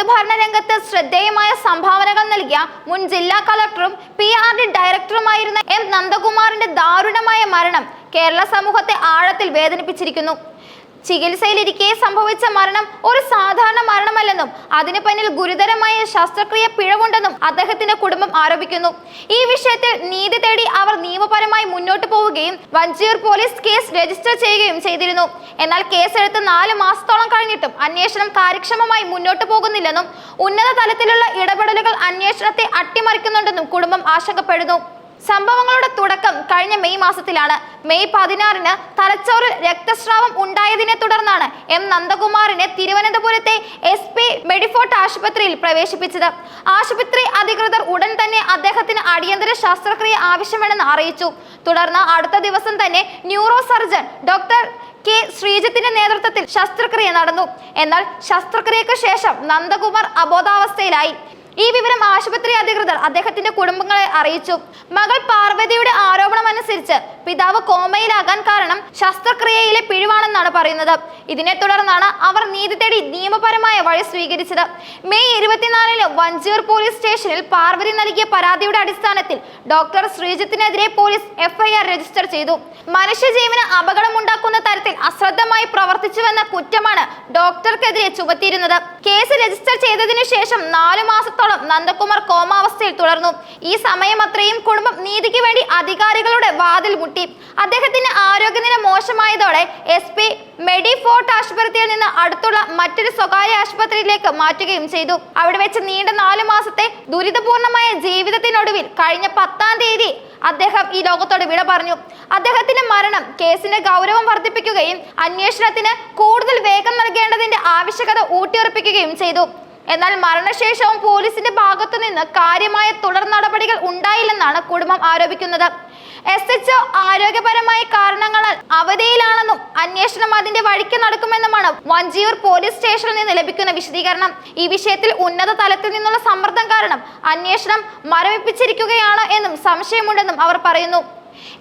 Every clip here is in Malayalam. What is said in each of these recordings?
പൊതുഭരണ രംഗത്ത് ശ്രദ്ധേയമായ സംഭാവനകൾ നൽകിയ മുൻ ജില്ലാ കളക്ടറും പി ആർ ഡി ഡയറക്ടറുമായിരുന്ന എം നന്ദകുമാറിന്റെ ദാരുണമായ മരണം കേരള സമൂഹത്തെ ആഴത്തിൽ വേദനിപ്പിച്ചിരിക്കുന്നു. ചികിത്സയിലിരിക്കെ സംഭവിച്ച മരണം ഒരു സാധാരണ മരണമല്ലെന്നും അതിന് പിന്നിൽ ഗുരുതരമായ ശസ്ത്രക്രിയ പിഴവുണ്ടെന്നും അദ്ദേഹത്തിന്റെ കുടുംബം ആരോപിക്കുന്നു. ഈ വിഷയത്തിൽ നീതി തേടി അവർ നിയമപരമായി മുന്നോട്ട് പോവുകയും വഞ്ചിയൂർ പോലീസ് കേസ് രജിസ്റ്റർ ചെയ്യുകയും ചെയ്തിരുന്നു. എന്നാൽ കേസെടുത്ത് നാല് മാസത്തോളം കഴിഞ്ഞിട്ടും അന്വേഷണം കാര്യക്ഷമമായി മുന്നോട്ട് പോകുന്നില്ലെന്നും ഉന്നത തലത്തിലുള്ള ഇടപെടലുകൾ അന്വേഷണത്തെ അട്ടിമറിക്കുന്നുണ്ടെന്നും കുടുംബം ആശങ്കപ്പെടുന്നു. സംഭവങ്ങളുടെ തുടക്കം കഴിഞ്ഞ മെയ് മാസത്തിലാണ്. മെയ് പതിനാറിന് തലച്ചോറിൽ രക്തസ്രാവം ഉണ്ടായതിനെ തുടർന്നാണ് എം നന്ദകുമാറിനെ തിരുവനന്തപുരത്തെ എസ് പി മെഡിഫോർട്ട് ആശുപത്രിയിൽ പ്രവേശിപ്പിച്ചത്. ആശുപത്രി അധികൃതർ ഉടൻ തന്നെ അദ്ദേഹത്തിന് അടിയന്തര ശസ്ത്രക്രിയ ആവശ്യമാണെന്ന് അറിയിച്ചു. തുടർന്ന് അടുത്ത ദിവസം തന്നെ ന്യൂറോ സർജൻ ഡോക്ടർ കെ ശ്രീജിത്തിന്റെ നേതൃത്വത്തിൽ ശസ്ത്രക്രിയ നടന്നു. എന്നാൽ ശസ്ത്രക്രിയക്ക് ശേഷം നന്ദകുമാർ അബോധാവസ്ഥയിലായി. ഈ വിവരം ആശുപത്രി അധികൃതർ അദ്ദേഹത്തിന്റെ കുടുംബങ്ങളെ അറിയിച്ചു. മകൾ പാർവതിയുടെ ആരോപണം അനുസരിച്ച് പിതാവ് കോമയിലാകാൻ കാരണം ശസ്ത്രക്രിയയിലെ പിഴിവാണെന്നാണ് പറയുന്നത്. ഇതിനെ തുടർന്നാണ് അവർ നീതി തേടി നിയമപരമായ വഴി സ്വീകരിച്ചത്. മെയ് ഇരുപത്തിനാലിന് വഞ്ചിയൂർ പോലീസ് സ്റ്റേഷനിൽ പാർവതി നൽകിയ പരാതിയുടെ അടിസ്ഥാനത്തിൽ ഡോക്ടർ ശ്രീജിത്തിനെതിരെ പോലീസ് എഫ്ഐആർ രജിസ്റ്റർ ചെയ്തു. മനുഷ്യജീവന് അപകടമുണ്ടാക്കുന്ന തരത്തിൽ അശ്രദ്ധമായി പ്രവർത്തിച്ചുവെന്ന കുറ്റമാണ് ഡോക്ടർക്കെതിരെ ചുമത്തിയിരുന്നത്. കേസ് രജിസ്റ്റർ ചെയ്തതിനു ശേഷം നാലു മാസത്തോളം നന്ദകുമാർ കോമാവസ്ഥയിൽ തുടർന്നു. ഈ സമയം അത്രയും കുടുംബം നീതിക്ക് വേണ്ടി അധികാരികളുടെ വാതിൽ മുട്ടി. അദ്ദേഹത്തിന്റെ ആരോഗ്യനില മോശമായതോടെ എസ് പി മെഡിഫോർട്ട് ആശുപത്രിയിൽ നിന്ന് അടുത്തുള്ള മറ്റൊരു സ്വകാര്യ ആശുപത്രിയിലേക്ക് മാറ്റുകയും ചെയ്തു. അവിടെ വെച്ച് നീണ്ട നാലു മാസത്തെ ദുരിതപൂർണമായ ജീവിതത്തിനൊടുവിൽ കഴിഞ്ഞ പത്താം തീയതി അദ്ദേഹം ഈ ലോകത്തോട് വിട പറഞ്ഞു. അദ്ദേഹത്തിന്റെ മരണം കേസിന്റെ ഗൗരവം വർദ്ധിപ്പിക്കുകയും അന്വേഷണത്തിന് കൂടുതൽ വേഗം നൽകേണ്ടതിന്റെ ആവശ്യകത ഊട്ടിയുറപ്പിക്കുകയും ചെയ്തു. എന്നാൽ മരണശേഷവും പോലീസിന്റെ ഭാഗത്തു നിന്ന് കാര്യമായ തുടർ നടപടികൾ ഉണ്ടായില്ലെന്നാണ് കുടുംബം ആരോപിക്കുന്നത്. എസ് എച്ച് ആരോഗ്യപരമായ കാരണങ്ങളാൽ അവധിയിലാണെന്നും അന്വേഷണം അതിന്റെ വഴിക്ക് നടക്കുമെന്നുമാണ് വഞ്ചിയൂർ പോലീസ് സ്റ്റേഷനിൽ നിന്ന് ലഭിക്കുന്ന വിശദീകരണം. ഈ വിഷയത്തിൽ ഉന്നത തലത്തിൽ നിന്നുള്ള സമ്മർദ്ദം കാരണം അന്വേഷണം മരവിപ്പിച്ചിരിക്കുകയാണ് എന്നും സംശയമുണ്ടെന്നും അവർ പറയുന്നു.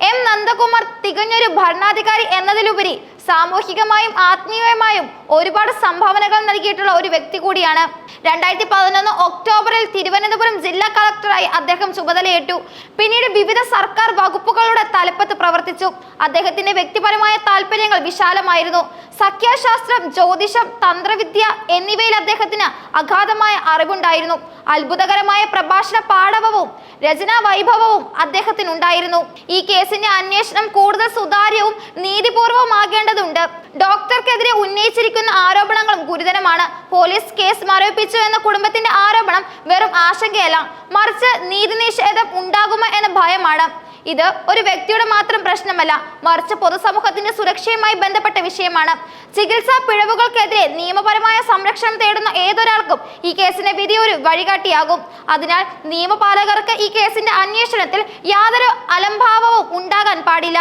എം നന്ദകുമാർ തികഞ്ഞൊരു ഭരണാധികാരി എന്നതിലുപരി സാമൂഹികമായും ആത്മീയമായും ഒരുപാട് സംഭാവനകൾ നൽകിയിട്ടുള്ള ഒരു വ്യക്തി കൂടിയാണ്. രണ്ടായിരത്തി പതിനൊന്ന് ഒക്ടോബറിൽ തിരുവനന്തപുരം ജില്ലാ കളക്ടറായി അദ്ദേഹം ചുമതലയേറ്റു. പിന്നീട് വിവിധ സർക്കാർ വകുപ്പുകളുടെ തലപ്പത്ത് പ്രവർത്തിച്ചു. അദ്ദേഹത്തിന്റെ വ്യക്തിപരമായ താല്പര്യങ്ങൾ വിശാലമായിരുന്നു. സഖ്യാശാസ്ത്രം ജ്യോതിഷം തന്ത്രവിദ്യ എന്നിവയിൽ അദ്ദേഹത്തിന് അഗാധമായ അറിവുണ്ടായിരുന്നു. അത്ഭുതകരമായ പ്രഭാഷണ പാടവവും രചനാ വൈഭവവും അദ്ദേഹത്തിനുണ്ടായിരുന്നു. ഈ കേസിന്റെ അന്വേഷണം കൂടുതൽ സുതാര്യവും നീതിപൂർവമാകേണ്ടതുണ്ട് ഡോക്ടർക്കെതിരെ ഉന്നയിച്ചിരിക്കുന്ന ആരോപണങ്ങളും ഗുരുതരമാണ്. പോലീസ് കേസ് മരവിപ്പിച്ചു എന്ന കുടുംബത്തിന്റെ ആരോപണം വെറും ആശങ്കയല്ല. മറിച്ച് നീതി നിഷേധം ഉണ്ടാകുമോ എന്ന ഭയമാണ്. ഇത് ഒരു വ്യക്തിയുടെ മാത്രം പ്രശ്നമല്ല മറിച്ച് പൊതുസമൂഹത്തിന്റെ സുരക്ഷയുമായി ബന്ധപ്പെട്ട വിഷയമാണ്. ചികിത്സാ പിഴവുകൾക്കെതിരെ നിയമപരമായ സംരക്ഷണം തേടുന്ന ഏതൊരാൾക്കും ഈ കേസിന്റെ വിധി ഒരു വഴികാട്ടിയാകും. അതിനാൽ നിയമപാലകർക്ക് ഈ കേസിന്റെ അന്വേഷണത്തിൽ യാതൊരു അലംഭാവവും ഉണ്ടാകാൻ പാടില്ല.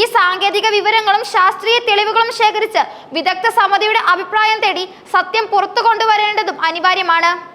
ഈ സാങ്കേതിക വിവരങ്ങളും ശാസ്ത്രീയ തെളിവുകളും ശേഖരിച്ച് വിദഗ്ധ സമിതിയുടെ അഭിപ്രായം തേടി സത്യം പുറത്തു കൊണ്ടുവരേണ്ടതും അനിവാര്യമാണ്.